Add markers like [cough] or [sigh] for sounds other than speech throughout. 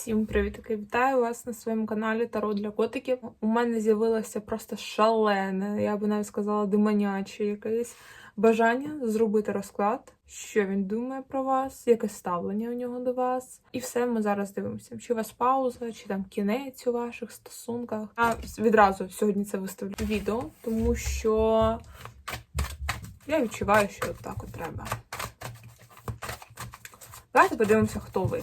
Всім привітки! Вітаю вас на своєму каналі Таро для котиків. У мене з'явилося просто шалене, я би навіть сказала, демоняче якесь бажання зробити розклад, що він думає про вас, яке ставлення у нього до вас. І все ми зараз дивимося. Чи у вас пауза, чи там кінець у ваших стосунках. Я відразу сьогодні це виставлю відео, тому що я відчуваю, що так от треба. Давайте подивимося, хто ви.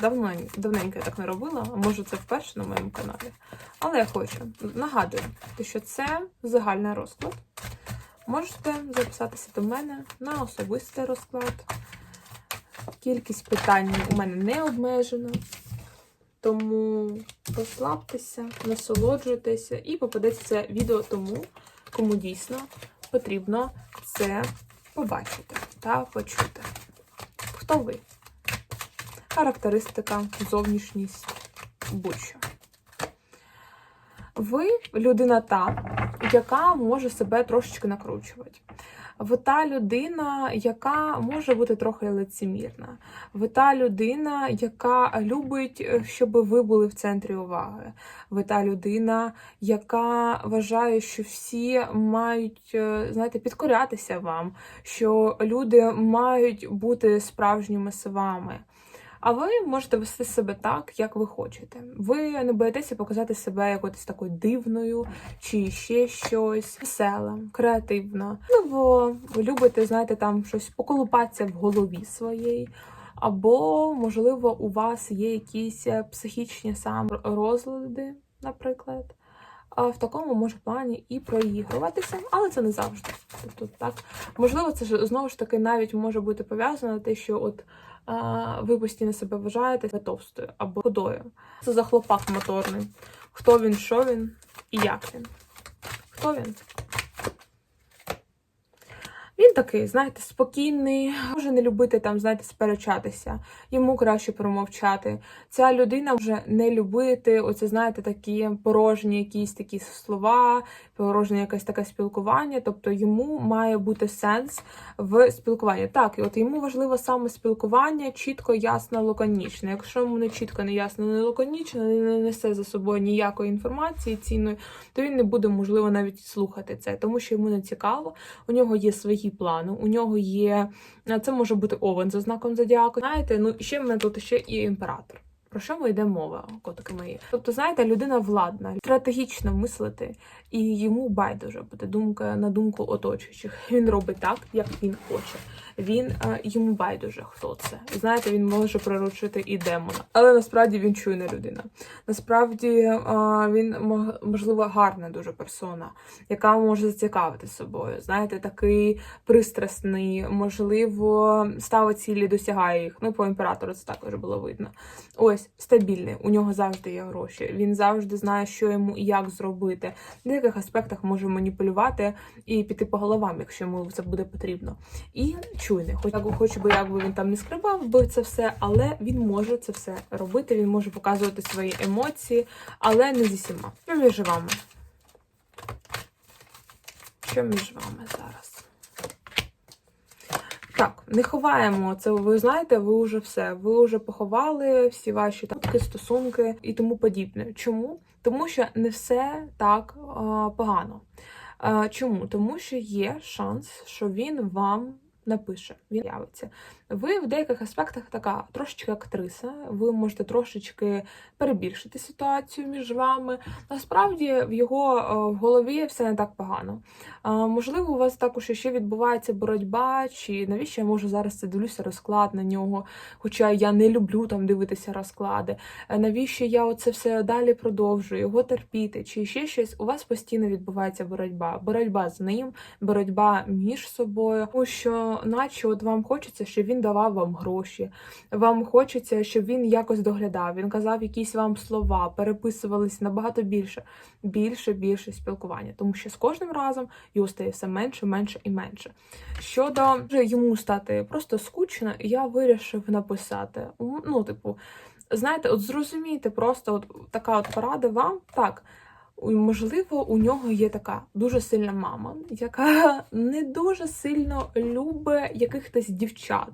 Давно, давненько я так не робила, може це вперше на моєму каналі. Але я хочу. Нагадую, що це загальний розклад. Можете записатися до мене на особистий розклад. Кількість питань у мене не обмежена. Тому розслабтеся, насолоджуйтеся і попадеться це відео тому, кому дійсно потрібно це побачити та почути. Хто ви? Характеристика, зовнішність, будь-що. Ви людина та, яка може себе трошечки накручувати. Ви та людина, яка може бути трохи лицемірна. Ви та людина, яка любить, щоб ви були в центрі уваги. Ви та людина, яка вважає, що всі мають, е, знаєте, підкорятися вам, що люди мають бути справжніми з вами. А ви можете вести себе так, як ви хочете. Ви не боїтеся показати себе якоюсь такою дивною, чи ще щось весела, креативно. Ну, бо любите, знаєте, там щось поколупатися в голові своїй. Або, можливо, у вас є якісь е, психічні сам розлади, наприклад. В такому може плані і проігруватися, але це не завжди. Тобто, так можливо, це ж знову ж таки навіть може бути пов'язано те, що от ви постійно себе вважаєте товстою або худою. Це за хлопак моторний. Хто він, що він і як він? Хто він? Він такий, знаєте, спокійний, може не любити там, знаєте, сперечатися. Йому краще промовчати. Ця людина може не любити, оце, знаєте, такі порожні якісь такі слова, порожнє якесь таке спілкування. Тобто йому має бути сенс в спілкуванні. Так, і от йому важливо саме спілкування, чітко, ясно, лаконічне. Якщо йому не чітко, не ясно, не лаконічно, не несе за собою ніякої інформації цінної, то він не буде, можливо, навіть слухати це, тому що йому не цікаво. У нього є свої плани, у нього є. Це може бути овен за знаком зодіаку. Знаєте, ну ще в мене тут ще і імператор. Про що ми йде мова, котики мої? Тобто, знаєте, людина владна, стратегічно мислити, і йому байдуже буде думка на думку оточуючих. Він робить так, як він хоче. Він е, йому байдуже, хто це. Знаєте, він може приручити і демона. Але насправді він чуйна людина. Насправді е, він можливо гарна дуже персона, яка може зацікавити собою. Знаєте, такий пристрасний, можливо, ставить цілі, досягає їх. Ну, по імператору це також було видно. Ось стабільний. У нього завжди є гроші. Він завжди знає, що йому і як зробити. В деяких аспектах може маніпулювати і піти по головам, якщо йому це буде потрібно. І чуйний. Хоч хоч би як би він там не скривав би це все, але він може це все робити. Він може показувати свої емоції, але не зі всіма. Що між вами? Що між вами зараз? Так, не ховаємо це. Ви знаєте, ви вже все. Ви вже поховали всі ваші тапки, стосунки і тому подібне. Чому? Тому що не все так а, погано. Чому? Тому що є шанс, що він вам напише, він явиться. Ви в деяких аспектах така трошечки актриса, ви можете трошечки перебільшити ситуацію між вами. Насправді в його в голові все не так погано. Можливо, у вас також ще відбувається боротьба, чи навіщо я можу зараз це дивлюся розклад на нього, хоча я не люблю там дивитися розклади. Навіщо я оце все далі продовжую, його терпіти, чи ще щось? У вас постійно відбувається боротьба. Боротьба з ним, боротьба між собою, тому що, наче от вам хочеться, щоб він давав вам гроші, вам хочеться, щоб він якось доглядав. Він казав якісь вам слова, переписувались набагато більше, більше, більше спілкування, тому що з кожним разом його стає все менше, менше і менше. Щодо йому стати просто скучно, я вирішив написати. Ну, типу, знаєте, от зрозумійте, просто от така от порада вам так. Можливо, у нього є така дуже сильна мама, яка не дуже сильно любить якихось дівчат.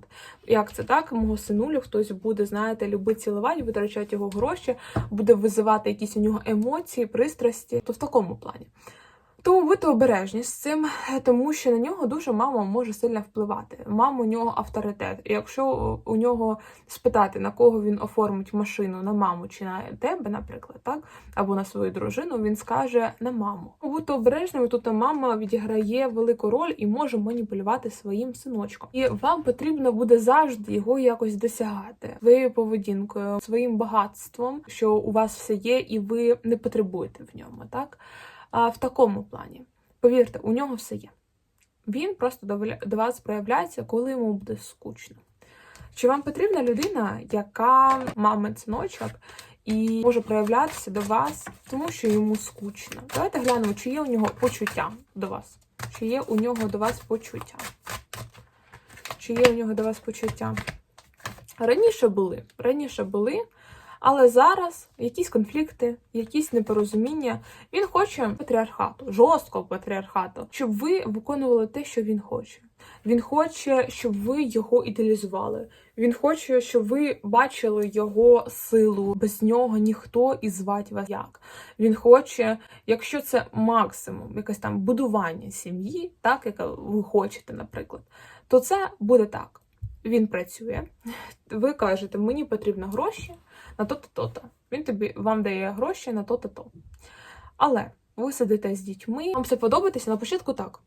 Як це так? Мого синулю хтось буде, знаєте, любить цілувати, витрачати його гроші, буде визивати якісь у нього емоції, пристрасті. То в такому плані. Тому будьте обережні з цим, тому що на нього дуже мама може сильно впливати. Мама у нього авторитет. І якщо у нього спитати, на кого він оформить машину, на маму чи на тебе, наприклад, так, або на свою дружину, він скаже на маму. Будьте обережними, тут мама відіграє велику роль і може маніпулювати своїм синочком. І вам потрібно буде завжди його якось досягати своєю поведінкою, своїм багатством, що у вас все є, і ви не потребуєте в ньому, так? А в такому плані, повірте, у нього все є. Він просто до вас проявляється, коли йому буде скучно. Чи вам потрібна людина, яка мамить синочок і може проявлятися до вас, тому що йому скучно? Давайте глянемо, чи є у нього почуття до вас. Чи є у нього до вас почуття? Чи є у нього до вас почуття? Раніше були, раніше були, але зараз якісь конфлікти, якісь непорозуміння. Він хоче патріархату, жорсткого патріархату, щоб ви виконували те, що він хоче. Він хоче, щоб ви його ідеалізували. Він хоче, щоб ви бачили його силу. Без нього ніхто і звати вас як. Він хоче, якщо це максимум, якесь там будування сім'ї, так яке ви хочете, наприклад, то це буде так. Він працює. Ви кажете, мені потрібно гроші на то-то, то-то. Він тобі вам дає гроші на то-то, то. Але ви сидите з дітьми, вам все подобається на початку так.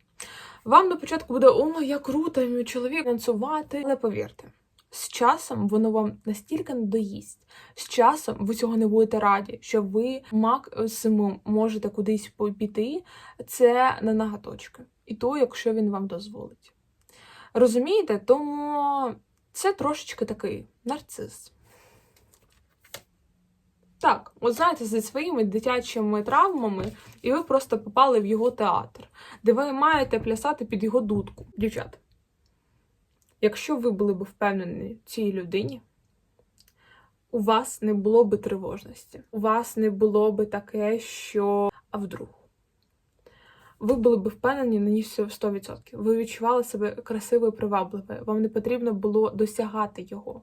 Вам на початку буде о, як круто, мій чоловік танцювати. Але повірте, з часом воно вам настільки надоїсть. З часом ви цього не будете раді, що ви максимум можете кудись піти. Це на нагаточки. І то, якщо він вам дозволить. Розумієте? Тому це трошечки такий нарцис. Так, от знаєте, зі своїми дитячими травмами, і ви просто попали в його театр, де ви маєте плясати під його дудку. Дівчата, якщо ви були б впевнені цій людині, у вас не було би тривожності, у вас не було би таке, що а вдруг. Ви були б впевнені на ній все 100%. Ви відчували себе красивою, привабливою. Вам не потрібно було досягати його.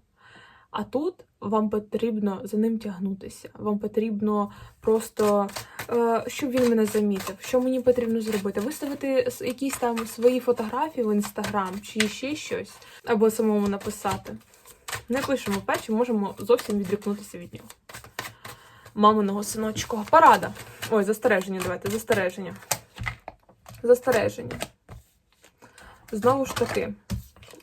А тут вам потрібно за ним тягнутися. Вам потрібно просто, е, щоб він мене замітив. Що мені потрібно зробити? Виставити якісь там свої фотографії в інстаграм чи ще щось, або самому написати. Не пишемо печі, можемо зовсім відрікнутися від нього. Маминого синочкого. Парада. Ой, застереження, давайте, застереження. Застереження. Знову ж таки,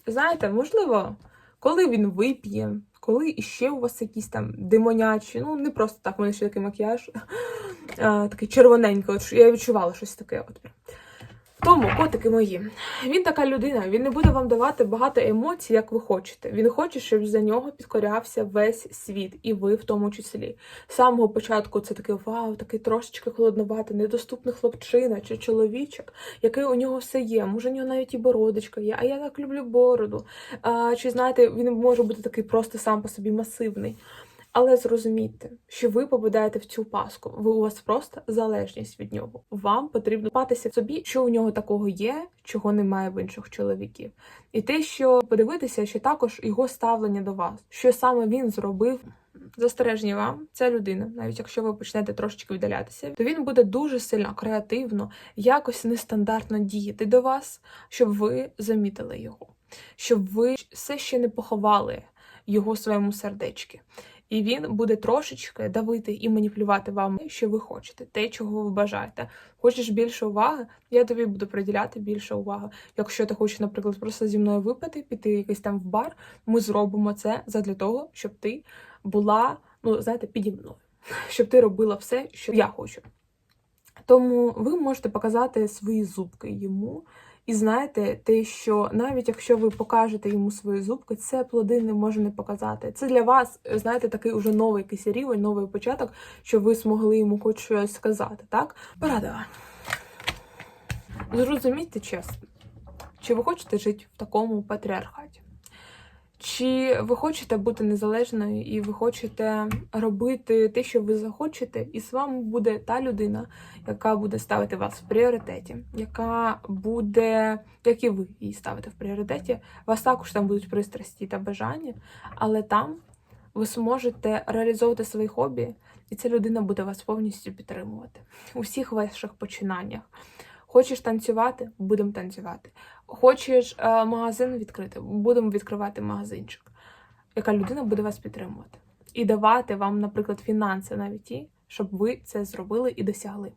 знаєте, можливо, коли він вип'є, коли іще у вас якісь там демонячі, ну не просто так, у мене ще такий макіяж, такий червоненький, от я відчувала щось таке. От. Тому, котики мої, він така людина, він не буде вам давати багато емоцій, як ви хочете. Він хоче, щоб за нього підкорявся весь світ, і ви в тому числі. З самого початку це такий вау, такий трошечки холодноватий, недоступний хлопчина чи чоловічок, який у нього все є. Може, у нього навіть і бородочка є, а я так люблю бороду. А, чи знаєте, він може бути такий просто сам по собі масивний. Але зрозумійте, що ви попадаєте в цю паску. Ви у вас просто залежність від нього. Вам потрібно патися собі, що у нього такого є, чого немає в інших чоловіків. І те, що подивитися, що також його ставлення до вас, що саме він зробив. Застереження вам, ця людина, навіть якщо ви почнете трошечки віддалятися, то він буде дуже сильно креативно, якось нестандартно діяти до вас, щоб ви замітили його, щоб ви все ще не поховали його в своєму сердечки. І він буде трошечки давити і маніпулювати вам, що ви хочете, те, чого ви бажаєте. Хочеш більше уваги, я тобі буду приділяти більше уваги. Якщо ти хочеш, наприклад, просто зі мною випити, піти якийсь там в бар, ми зробимо це задля того, щоб ти була, ну знаєте, піді мною, [laughs] щоб ти робила все, що я хочу. Тому ви можете показати свої зубки йому. І знаєте, те, що навіть якщо ви покажете йому свої зубки, це плоди не може не показати. Це для вас, знаєте, такий уже новий якийсь рівень, новий початок, що ви змогли йому хоч щось сказати, так? Порада. Зрозумійте чесно, чи ви хочете жити в такому патріархаті? Чи ви хочете бути незалежною і ви хочете робити те, що ви захочете, і з вами буде та людина, яка буде ставити вас в пріоритеті, яка буде, як і ви її ставите в пріоритеті, вас також там будуть пристрасті та бажання, але там ви зможете реалізовувати свої хобі, і ця людина буде вас повністю підтримувати у всіх ваших починаннях. Хочеш танцювати, будемо танцювати. Хочеш е, магазин відкрити, будемо відкривати магазинчик. Яка людина буде вас підтримувати і давати вам, наприклад, фінанси навіть ті, щоб ви це зробили і досягли.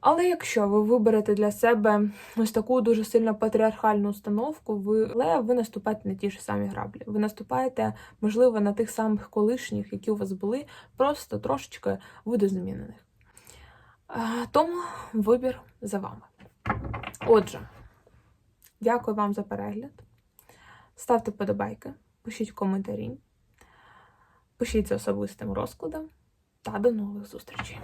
Але якщо ви виберете для себе ось таку дуже сильно патріархальну установку, ви, але ви наступаєте на ті ж самі граблі. Ви наступаєте, можливо, на тих самих колишніх, які у вас були, просто трошечки видозмінених. Тому вибір за вами. Отже, дякую вам за перегляд. Ставте подобайки, пишіть коментарі, пишіть за особистим розкладом та до нових зустрічей.